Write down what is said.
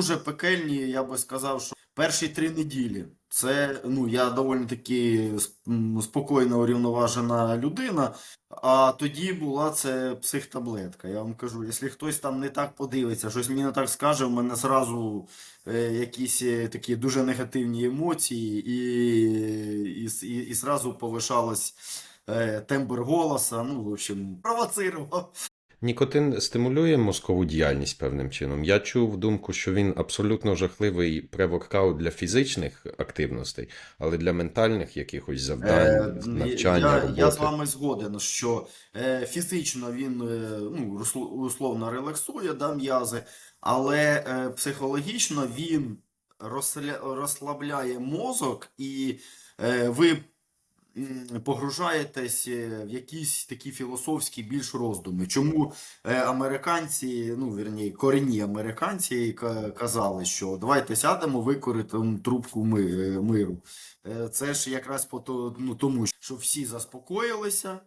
дуже пекельні, я би сказав, що перші три неділі. Це ну я доволі таки м, спокійно урівноважена людина. А тоді була це психтаблетка. Я вам кажу, якщо хтось там не так подивиться, щось мені не так скаже, в мене зразу е, якісь е, такі дуже негативні емоції, і, і, і, і зразу повишалось е, тембр голоса. Ну, в общем, провоцирував. Нікотин стимулює мозкову діяльність певним чином. Я чув думку, що він абсолютно жахливий преворкаут для фізичних активностей, але для ментальних якихось завдань, Е, навчання, я, роботи. я з вами згоден, що е, фізично він е, ну, условно релаксує да, м'язи, але е, психологічно він розслабляє мозок, і е, ви погружаєтесь е, в якісь такі філософські більш роздуми. Чому е, американці, ну вірні, корінні американці казали, що давайте сядемо, викорити трубку е, миру. Це ж якраз по ну, тому, що всі заспокоїлися,